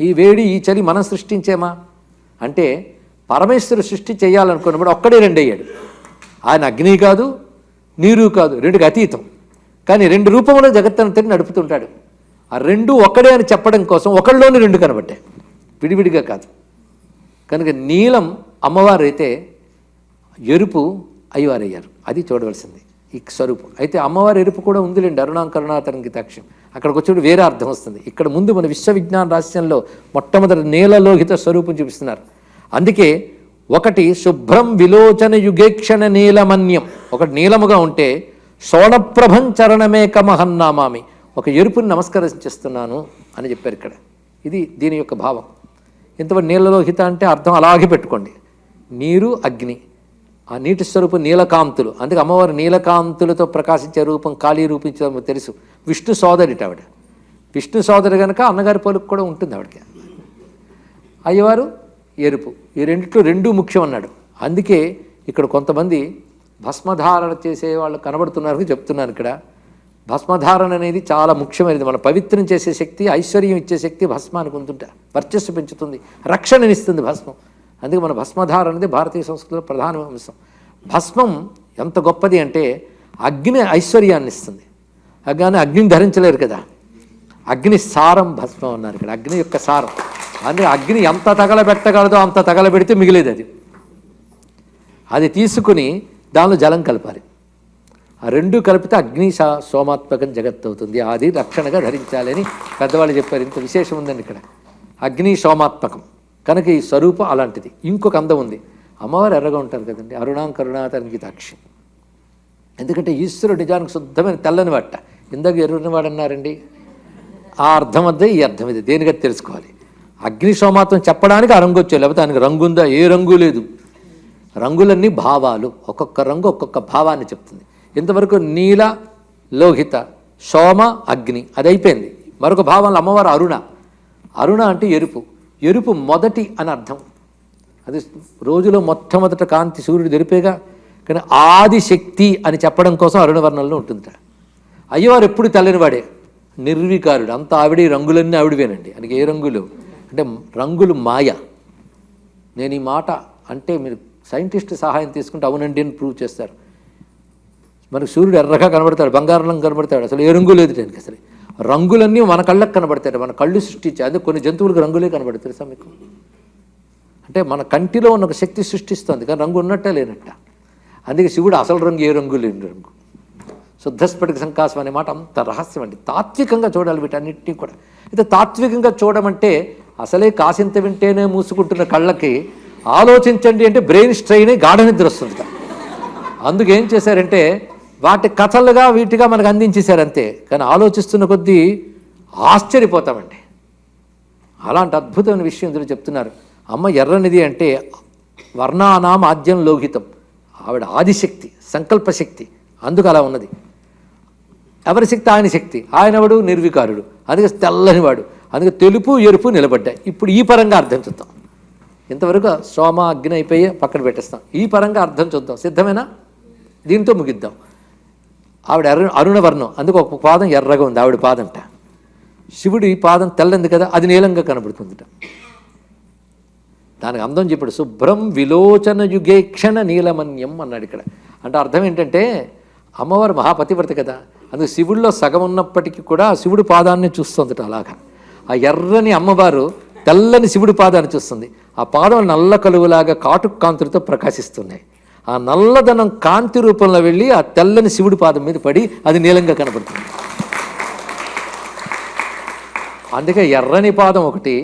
ఈ వేడి ఈ చలి మనం సృష్టించేమా? అంటే పరమేశ్వరు సృష్టి చేయాలనుకున్నప్పుడు ఒక్కడే రెండు అయ్యాడు ఆయన అగ్ని కాదు నీరు కాదు రెండుకి అతీతం. కానీ రెండు రూపంలో జగత్తంతని నడుపుతుంటాడు. ఆ రెండు ఒక్కడే అని చెప్పడం కోసం ఒకళ్ళలోని రెండు కనబట్టాయి విడివిడిగా కాదు. కనుక నీలం అమ్మవారు అయితే ఎరుపు అయ్యవారయ్యారు. అది చూడవలసింది. ఈ స్వరూపం. అయితే అమ్మవారి ఎరుపు కూడా ఉందిలేండి అరుణాం కరుణాతరంకి తక్షం అక్కడికి వచ్చి వేరే అర్థం వస్తుంది. ఇక్కడ ముందు మన విశ్వవిజ్ఞాన రహస్యంలో మొట్టమొదటి నీలలోహిత స్వరూపం చూపిస్తున్నారు. అందుకే ఒకటి శుభ్రం విలోచన యుగేక్షణ నీలమన్యం. ఒకటి నీలముగా ఉంటే సోణప్రభం చరణమే కమహన్నామామి. ఒక ఎరుపుని నమస్కరించేస్తున్నాను అని చెప్పారు ఇక్కడ. ఇది దీని యొక్క భావం. ఇంతవరకు నీలలోహిత అంటే అర్థం అలాగే పెట్టుకోండి. నీరు అగ్ని. ఆ నీటి స్వరూపం నీలకాంతులు. అందుకే అమ్మవారు నీలకాంతులతో ప్రకాశించే రూపం ఖాళీ రూపించడం తెలుసు. విష్ణు సోదరిట ఆవిడ. విష్ణు సోదరి కనుక అన్నగారి పలుకు కూడా ఉంటుంది ఆవిడకి. అయ్యవారు ఎరుపు. ఈ రెండిట్లో రెండు ముఖ్యం అన్నాడు. అందుకే ఇక్కడ కొంతమంది భస్మధారణ చేసే వాళ్ళు కనబడుతున్నారు చెప్తున్నారు ఇక్కడ. భస్మధారణ అనేది చాలా ముఖ్యమైనది. మన పవిత్రం చేసే శక్తి ఐశ్వర్యం ఇచ్చే శక్తి భస్మానికి ఉంటుంట. వర్చస్సు పెంచుతుంది. రక్షణనిస్తుంది భస్మం. అందుకే మన భస్మధార అనేది భారతీయ సంస్కృతిలో ప్రధాన అంశం. భస్మం ఎంత గొప్పది అంటే అగ్ని ఐశ్వర్యాన్ని ఇస్తుంది. కానీ అగ్నిని ధరించలేరు కదా. అగ్ని సారం భస్మం అన్నారు ఇక్కడ. అగ్ని యొక్క సారం. అందుకే అగ్ని ఎంత తగలబెట్టగలదో అంత తగలబెడితే మిగిలేదు అది. అది తీసుకుని దానిలో జలం కలపాలి. ఆ రెండు కలిపితే అగ్ని సా సోమాత్మకం జగత్ అవుతుంది. అది రక్షణగా ధరించాలి అని పెద్దవాళ్ళు చెప్పారు. ఇంత విశేషం ఉందండి ఇక్కడ. అగ్ని సోమాత్మకం. కనుక ఈ స్వరూపం అలాంటిది. ఇంకొక అందం ఉంది. అమ్మవారు ఎర్రగా ఉంటారు కదండి. అరుణాం కరుణాతనికి దాక్షి ఎందుకంటే ఈశ్వరుడు నిజానికి శుద్ధమైన తెల్లని బట్ట ఇందాక ఎర్రని వాడు అన్నారండి. ఆ అర్థం అదే ఈ అర్థం ఇది. దేనిగా తెలుసుకోవాలి. అగ్నిశోమాత్రం చెప్పడానికి ఆ రంగు వచ్చాయి లేకపోతే దానికి రంగు ఉందా? ఏ రంగు లేదు. రంగులన్నీ భావాలు. ఒక్కొక్క రంగు ఒక్కొక్క భావాన్ని చెప్తుంది. ఇంతవరకు నీల లోహిత సోమ అగ్ని. అది అయిపోయింది. మరొక భావంలో అమ్మవారు అరుణ. అరుణ అంటే ఎరుపు. ఎరుపు మొదటి అని అర్థం. అది రోజులో మొట్టమొదట కాంతి సూర్యుడు తెరిపేగా కానీ ఆది శక్తి అని చెప్పడం కోసం అరుణవర్ణంలో ఉంటుందిట. అయ్యవారు ఎప్పుడు తెల్లనివాడే నిర్వికారుడు. అంత ఆవిడ రంగులన్నీ ఆవిడవేనండి. ఆయనకి ఏ రంగులు? అంటే రంగులు మాయ. నేను ఈ మాట అంటే మీరు సైంటిస్ట్ సహాయం తీసుకుంటే అవునండి అని ప్రూవ్ చేస్తారు. మనకు సూర్యుడు ఎర్రగా కనబడతాడు బంగారం రంగు కనబడతాడు. అసలు ఏ రంగు లేదు దానికి అసలు. రంగులన్నీ మన కళ్ళకు కనబడతాయి. మన కళ్ళు సృష్టించే అదే కొన్ని జంతువులకు రంగులే కనబడతాయి తెలుసా మీకు. అంటే మన కంటిలో ఉన్న ఒక శక్తి సృష్టిస్తుంది. కానీ రంగు ఉన్నట్టే లేనట్ట. అందుకే శివుడు అసలు రంగు ఏ రంగు లేని రంగు. శుద్ధస్ఫటిక సంకాసం అనే మాట అంత రహస్యం అండి. తాత్వికంగా చూడాలి వీటన్నిటినీ కూడా. అయితే తాత్వికంగా చూడమంటే అసలే కాసింత వింటేనే మూసుకుంటున్న కళ్ళకి ఆలోచించండి అంటే బ్రెయిన్ స్ట్రెయిన్ గాఢ నిద్ర వస్తుంది అందుకేం చేశారంటే వాటి కథలుగా వీటిగా మనకు అందించేశారు అంతే. కానీ ఆలోచిస్తున్న కొద్దీ ఆశ్చర్యపోతామండి. అలాంటి అద్భుతమైన విషయం ఇందులో చెప్తున్నారు. అమ్మ ఎర్రనిది అంటే వర్ణానాం ఆద్యం లోహితం. ఆవిడ ఆదిశక్తి సంకల్పశక్తి అందుకు అలా ఉన్నది. ఎవరి శక్తి? ఆయన శక్తి. ఆయనవాడు? నిర్వికారుడు. అందుకే తెల్లనివాడు. అందుకే తెలుపు ఎరుపు నిలబడ్డాయి. ఇప్పుడు ఈ పరంగా అర్థం చూద్దాం. ఇంతవరకు సోమ అగ్ని అయిపోయి పక్కన పెట్టేస్తాం. ఈ పరంగా అర్థం చూద్దాం. సిద్ధమేనా? దీంతో ముగిద్దాం. ఆవిడ అరు అరుణవర్ణం. అందుకు ఒక పాదం ఎర్రగా ఉంది ఆవిడ పాదంట. శివుడి పాదం తెల్లంది కదా అది నీలంగా కనబడుతుందిట. దానికి అందం చెప్పాడు శుభ్రం విలోచన యుగేక్షణ నీలమన్యం అన్నాడు ఇక్కడ. అంటే అర్థం ఏంటంటే అమ్మవారు మహాపతివ్రత కదా. అందుకు శివుడిలో సగం ఉన్నప్పటికీ కూడా శివుడి పాదాన్ని చూస్తుందిట అలాగా. ఆ ఎర్రని అమ్మవారు తెల్లని శివుడి పాదాన్ని చూస్తుంది. ఆ పాదం నల్ల కలువులాగా కాటు కాంతులతో ప్రకాశిస్తున్నాయి. ఆ నల్లదనం కాంతి రూపంలో వెళ్ళి ఆ తెల్లని శివుడి పాదం మీద పడి అది నీలంగా కనపడుతుంది అందుకే ఎర్రని పాదం ఒకటి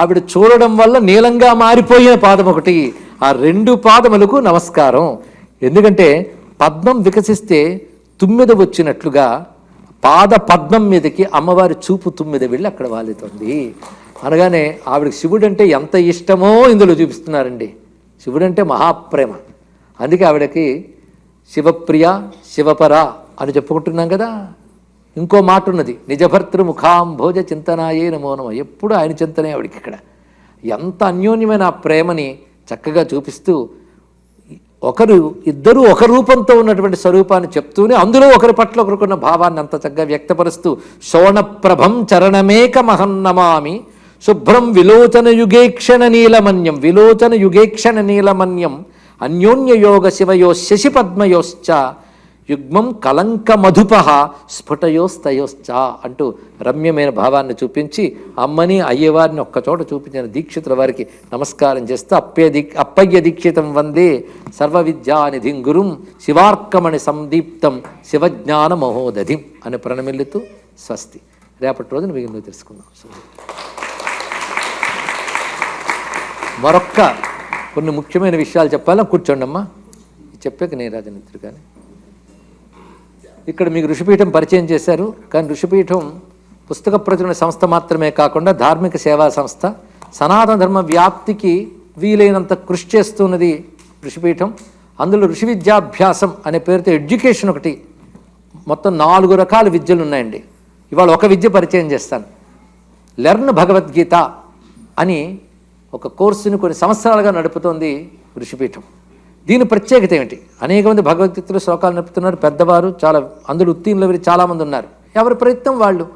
ఆవిడ చూడడం వల్ల నీలంగా మారిపోయిన పాదం ఒకటి ఆ రెండు పాదములకు నమస్కారం. ఎందుకంటే పద్మం వికసిస్తే తుమ్మిద వచ్చినట్లుగా పాద పద్మం మీదకి అమ్మవారి చూపు తుమ్మిద వెళ్ళి అక్కడ వాలుతుంది. అనగానే ఆవిడకి శివుడు అంటే ఎంత ఇష్టమో ఇందులో చూపిస్తున్నారండి. శివుడు అంటే మహాప్రేమ. అందుకే ఆవిడకి శివప్రియ శివపర అని చెప్పుకుంటున్నాం కదా. ఇంకో మాట ఉన్నది నిజభర్తృ ముఖాంభోజ చింతనాయే నమో నమ. ఎప్పుడు ఆయన చింతనే ఆవిడకి ఇక్కడ. ఎంత అన్యోన్యమైన ఆ ప్రేమని చక్కగా చూపిస్తూ ఒకరు ఇద్దరు ఒక రూపంతో ఉన్నటువంటి స్వరూపాన్ని చెప్తూనే అందులో ఒకరి పట్ల ఒకరికున్న భావాన్ని అంత చక్కగా వ్యక్తపరుస్తూ శోణప్రభం చరణమేక మహన్నమామి శుభ్రం విలోచన యుగేక్షణ నీలమన్యం విలోచన యుగేక్షణ నీలమన్యం అన్యోన్యయోగ శివయో శశిపద్మయోశ్చ యుగ్మం కలంక మధుప స్ఫుటయోస్తయోశ్చ అంటూ రమ్యమైన భావాన్ని చూపించి అమ్మని అయ్యవారిని ఒక్కచోట చూపించిన దీక్షితుల వారికి నమస్కారం చేస్తూ అప్పే దీక్ అప్పయ్య దీక్షితం వందే సర్వ విద్యానిధిం గురుం శివార్కమణి సందీప్తం శివజ్ఞాన మహోదధిం అని ప్రణమిల్లుతూ స్వస్తి. రేపటి రోజున మిగిలిన తెలుసుకుందాం. మరొక్క కొన్ని ముఖ్యమైన విషయాలు చెప్పాలా? కూర్చోండి అమ్మా చెప్పాక నేను రాజనిత్రుడు కానీ ఇక్కడ మీకు ఋషిపీఠం పరిచయం చేశారు. కానీ ఋషిపీఠం పుస్తక ప్రచురణ సంస్థ మాత్రమే కాకుండా ధార్మిక సేవా సంస్థ. సనాతన ధర్మ వ్యాప్తికి వీలైనంత కృషి చేస్తున్నది ఋషిపీఠం. అందులో ఋషి విద్యాభ్యాసం అనే పేరుతో ఎడ్యుకేషన్ ఒకటి. మొత్తం నాలుగు రకాల విద్యలు ఉన్నాయండి. ఇవాళ ఒక విద్య పరిచయం చేస్తాను. లెర్న్ భగవద్గీత అని ఒక కోర్సును కొన్ని సంవత్సరాలుగా నడుపుతోంది ఋషిపీఠం. దీని ప్రత్యేకత ఏమిటి? అనేక మంది భగవద్గీతలు శ్లోకాలు నడుపుతున్నారు పెద్దవారు చాలా అందులో ఉత్తీర్ణులు వీరు చాలామంది ఉన్నారు. ఎవరి ప్రయత్నం వాళ్ళు?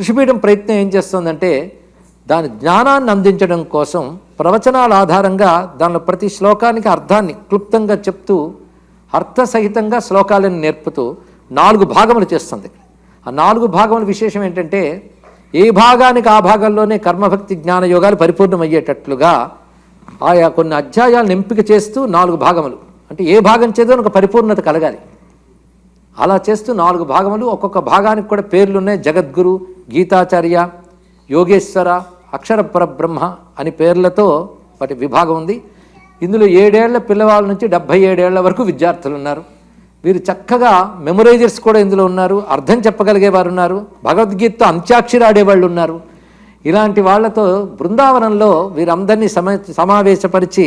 ఋషిపీఠం ప్రయత్నం ఏం చేస్తుందంటే దాని జ్ఞానాన్ని అందించడం కోసం ప్రవచనాల ఆధారంగా దానిలో ప్రతి శ్లోకానికి అర్థాన్ని క్లుప్తంగా చెప్తూ అర్థసహితంగా శ్లోకాలను నేర్పుతూ నాలుగు భాగములు చేస్తుంది. ఆ నాలుగు భాగముల విశేషం ఏంటంటే ఏ భాగానికి ఆ భాగంలోనే కర్మభక్తి జ్ఞాన యోగాలు పరిపూర్ణమయ్యేటట్లుగా ఆయా కొన్ని అధ్యాయాలను ఎంపిక చేస్తూ నాలుగు భాగములు. అంటే ఏ భాగం చేదో ఒక పరిపూర్ణత కలగాలి. అలా చేస్తూ నాలుగు భాగములు ఒక్కొక్క భాగానికి కూడా పేర్లు ఉన్నాయి జగద్గురు గీతాచార్య యోగేశ్వర అక్షర పరబ్రహ్మ అని పేర్లతో వాటి విభాగం ఉంది. ఇందులో ఏడేళ్ళ పిల్లవాళ్ళ నుంచి డెబ్భై ఏడేళ్ళ వరకు విద్యార్థులు ఉన్నారు వీరు చక్కగా మెమొరైజర్స్ కూడా ఇందులో ఉన్నారు అర్థం చెప్పగలిగే వారు ఉన్నారు భగవద్గీతతో అంత్యాక్షరి ఆడేవాళ్ళు ఉన్నారు. ఇలాంటి వాళ్ళతో బృందావనంలో వీరందరినీ సమ సమావేశపరిచి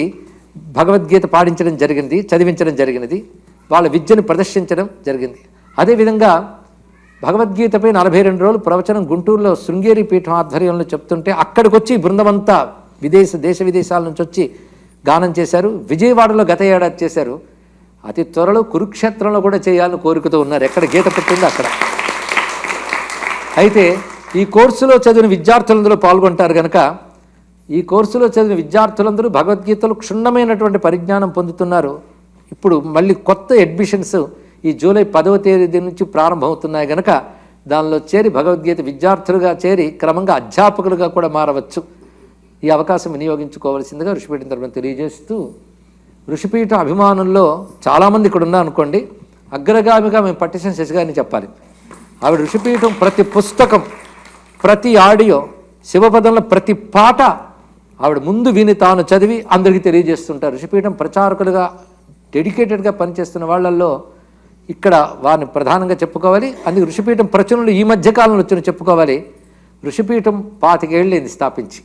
భగవద్గీత పాడించడం జరిగింది చదివించడం జరిగినది వాళ్ళ విద్యను ప్రదర్శించడం జరిగింది. అదేవిధంగా భగవద్గీతపై నలభై రెండు రోజులు ప్రవచనం గుంటూరులో శృంగేరి పీఠం ఆధ్వర్యంలో చెప్తుంటే అక్కడికి వచ్చి బృందమంతా విదేశ దేశ విదేశాల నుంచి వచ్చి గానం చేశారు. విజయవాడలో గత ఏడాది చేశారు. అతి త్వరలో కురుక్షేత్రంలో కూడా చేయాలని కోరికతో ఉన్నారు. ఎక్కడ గీత పుట్టిందో అక్కడ. అయితే ఈ కోర్సులో చదివిన విద్యార్థులందరూ పాల్గొంటారు కనుక ఈ కోర్సులో చదివిన విద్యార్థులందరూ భగవద్గీతలు క్షుణ్ణమైనటువంటి పరిజ్ఞానం పొందుతున్నారు. ఇప్పుడు మళ్ళీ కొత్త అడ్మిషన్స్ ఈ జూలై పదవ తేదీ నుంచి ప్రారంభమవుతున్నాయి కనుక దానిలో చేరి భగవద్గీత విద్యార్థులుగా చేరి క్రమంగా అధ్యాపకులుగా కూడా మారవచ్చు. ఈ అవకాశం వినియోగించుకోవాల్సిందిగా ఋషిపేట తరపున తెలియజేస్తూ ఋషిపీఠ అభిమానుల్లో చాలామంది ఇక్కడ ఉన్నా అనుకోండి అగ్రగామిగా మేము పట్టిసిన శశిగారిని చెప్పాలి. ఆవిడ ఋషిపీఠం ప్రతి పుస్తకం ప్రతి ఆడియో శివపదంలో ప్రతి పాట ఆవిడ ముందు విని తాను చదివి అందరికీ తెలియజేస్తుంటారు. ఋషిపీఠం ప్రచారకులుగా డెడికేటెడ్గా పనిచేస్తున్న వాళ్ళల్లో ఇక్కడ వారిని ప్రధానంగా చెప్పుకోవాలి. అందుకు ఋషిపీఠం ప్రచురణలు ఈ మధ్య కాలంలో వచ్చిన చెప్పుకోవాలి. ఋషిపీఠం పాతికేళ్ళు ఇది స్థాపించి.